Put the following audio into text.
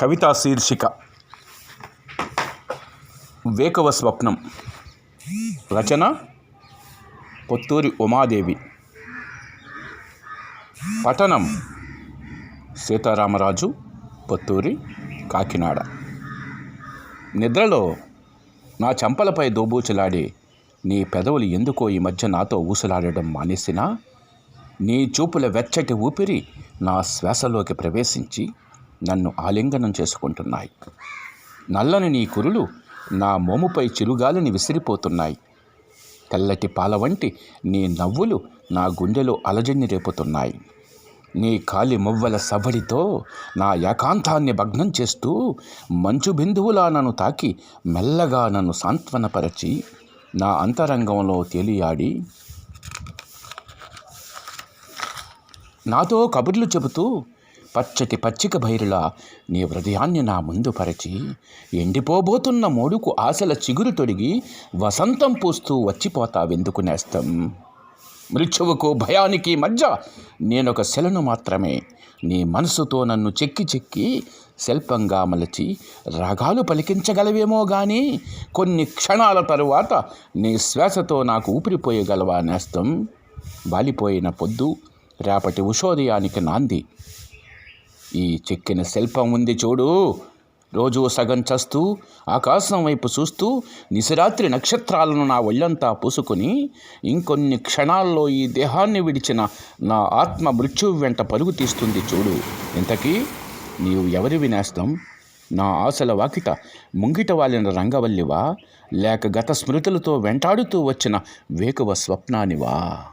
కవితా శీర్షిక. వేకవ స్వప్నం. రచన పొత్తూరి ఉమాదేవి. పఠనం సీతారామరాజు పొత్తూరి కాకినాడ. నిద్రలో నా చెంపలపై దోబూచులాడి నీ పెదవులు ఎందుకో ఈ మధ్య నాతో ఊసలాడడం మానేసినా? నీ చూపుల వెచ్చటి ఊపిరి నా శ్వాసలోకి ప్రవేశించి నన్ను ఆలింగనం చేసుకుంటున్నాయి. నల్లని నీ కురులు నా మోముపై చిరుగాలిని విసిరిపోతున్నాయి. తెల్లటి పాల వంటి నీ నవ్వులు నా గుండెలో అలజడిని రేపుతున్నాయి. నీ కాలి మువ్వల సవడితో నా ఏకాంతాన్ని భగ్నం చేస్తూ మంచు బిందువులా నన్ను తాకి మెల్లగా నన్ను సాంత్వనపరచి నా అంతరంగంలో తేలియాడి నాతో కబుర్లు చెబుతూ పచ్చటి పచ్చిక బైరులా నీ హృదయాన్ని నా ముందు పరచి ఎండిపోబోతున్న మోడుకు ఆశల చిగురు తొడిగి వసంతం పూస్తూ వచ్చిపోతావెందుకు నేస్తం? మృత్యువుకు భయానికి మధ్య నేనొక శలను మాత్రమే. నీ మనసుతో నన్ను చెక్కి చెక్కి శిల్పంగా మలచి రాగాలు పలికించగలవేమో గాని కొన్ని క్షణాల తరువాత నీ శ్వాసతో నాకు ఊపిరిపోయగలవా నేస్తం? వాలిపోయిన పొద్దు రేపటి ఉషోదయానికి నాంది. ఈ చెక్కిన శిల్పం ఉంది చూడు. రోజు సగం చస్తూ ఆకాశం వైపు చూస్తూ నిశరాత్రి నక్షత్రాలను నా ఒళ్ళంతా పూసుకొని ఇంకొన్ని క్షణాల్లో ఈ దేహాన్ని విడిచిన నా ఆత్మ మృత్యువు వెంట పరుగు తీస్తుంది చూడు. ఇంతకీ నీవు ఎవరి వినేస్తాం నా ఆశల వాకిట ముంగిట వాలిన రంగవల్లివా? లేక గత స్మృతులతో వెంటాడుతూ వచ్చిన వేకువ స్వప్నానివా?